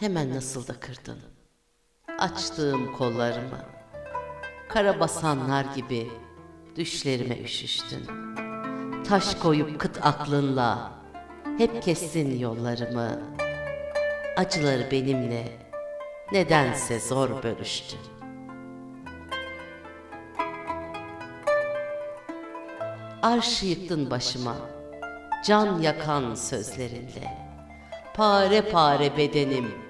Hemen nasıl da kırdın. Açtığım kollarımı. Kara basanlar gibi düşlerime üşüştün. Taş koyup kıt aklınla hep kestin yollarımı. Acıları benimle nedense zor bölüştün. Arşı yıktın başıma, can yakan sözlerinle. Pare pare bedenim,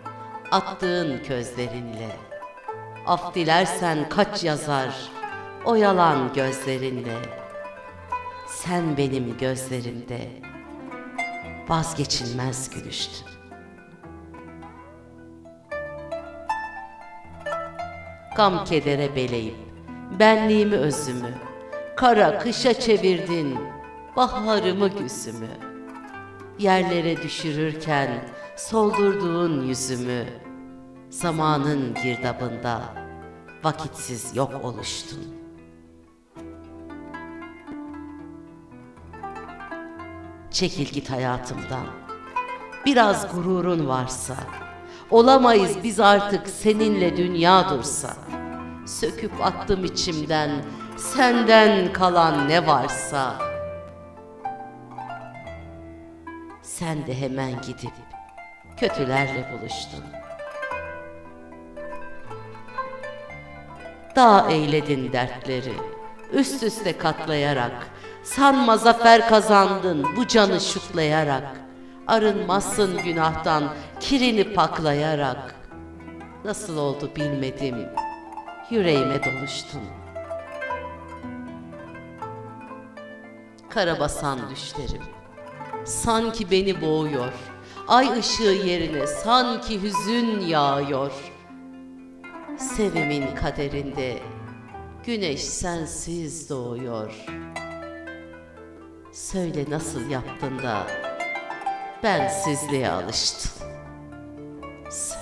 attığın közlerinle. Af dilersen kaç yazar, o yalan gözlerinle. Sen benim gözlerimde, vazgeçilmez gülüştün. Gam kedere beleyip, benliğimi özümü, kara kışa çevirdin, baharımı güzümü. Yerlere düşürürken soldurduğun yüzümü, zamanın girdabında vakitsiz yok oluştun. Çekil git hayatımdan. Biraz gururun varsa, olamayız biz artık seninle dünya dursa. Söküp attım içimden, senden kalan ne varsa. Sen de hemen gidip kötülerle buluştun. Dağ eyledin dertleri, üst üste katlayarak, sanma zafer kazandın bu canı şutlayarak, arınmazsın günahtan kirini paklayarak. Nasıl oldu bilmedim, yüreğime doluştun. Karabasan düşlerim, sanki beni boğuyor, ay ışığı yerine sanki hüzün yağıyor. Sevimin kaderinde güneş sensiz doğuyor. Söyle nasıl yaptın da ben sizliğe alıştım. Söyle.